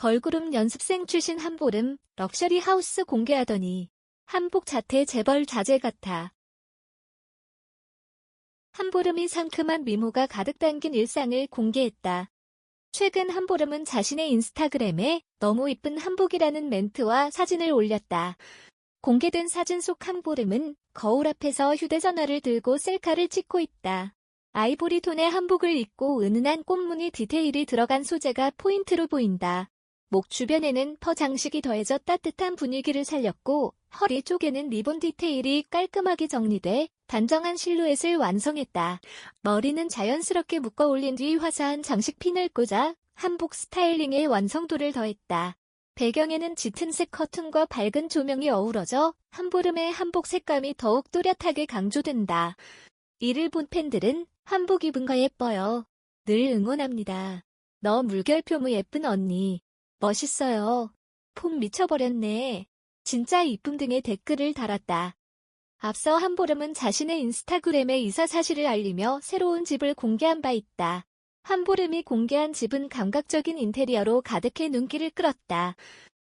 걸그룹 연습생 출신 한보름 럭셔리 하우스 공개하더니 한복 자태 재벌 자제 같아. 한보름이 상큼한 미모가 가득 담긴 일상을 공개했다. 최근 한보름은 자신의 인스타그램에 너무 이쁜 한복이라는 멘트와 사진을 올렸다. 공개된 사진 속 한보름은 거울 앞에서 휴대전화를 들고 셀카를 찍고 있다. 아이보리 톤의 한복을 입고 은은한 꽃무늬 디테일이 들어간 소재가 포인트로 보인다. 목 주변에는 퍼 장식이 더해져 따뜻한 분위기를 살렸고 허리 쪽에는 리본 디테일이 깔끔하게 정리돼 단정한 실루엣을 완성했다. 머리는 자연스럽게 묶어 올린 뒤 화사한 장식 핀을 꽂아 한복 스타일링의 완성도를 더했다. 배경에는 짙은 색 커튼과 밝은 조명이 어우러져 한보름의 한복 색감이 더욱 뚜렷하게 강조된다. 이를 본 팬들은 한복 입은 거 예뻐요. 늘 응원합니다. 너 물결표무 예쁜 언니. 멋있어요. 폼 미쳐버렸네. 진짜 이쁨 등의 댓글을 달았다. 앞서 한보름은 자신의 인스타그램에 이사 사실을 알리며 새로운 집을 공개한 바 있다. 한보름이 공개한 집은 감각적인 인테리어로 가득해 눈길을 끌었다.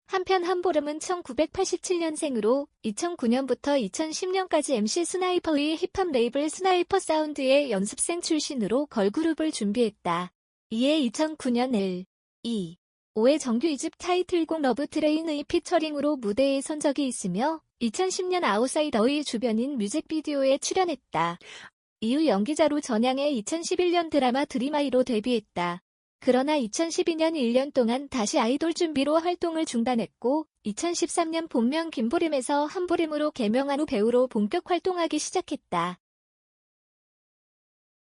한편 한보름은 1987년생으로 2009년부터 2010년까지 MC 스나이퍼의 힙합 레이블 스나이퍼 사운드의 연습생 출신으로 걸그룹을 준비했다. 이에 2009년 L, 2, 5회 정규 2집 타이틀곡 러브 트레인의 피처링으로 무대에 선 적이 있으며 2010년 아웃사이더의 주변인 뮤직비디오에 출연했다. 이후 연기자로 전향해 2011년 드라마 드림아이로 데뷔했다. 그러나 2012년 1년 동안 다시 아이돌 준비로 활동을 중단했고 2013년 본명 김보림에서 한보림으로 개명한 후 배우로 본격 활동하기 시작했다.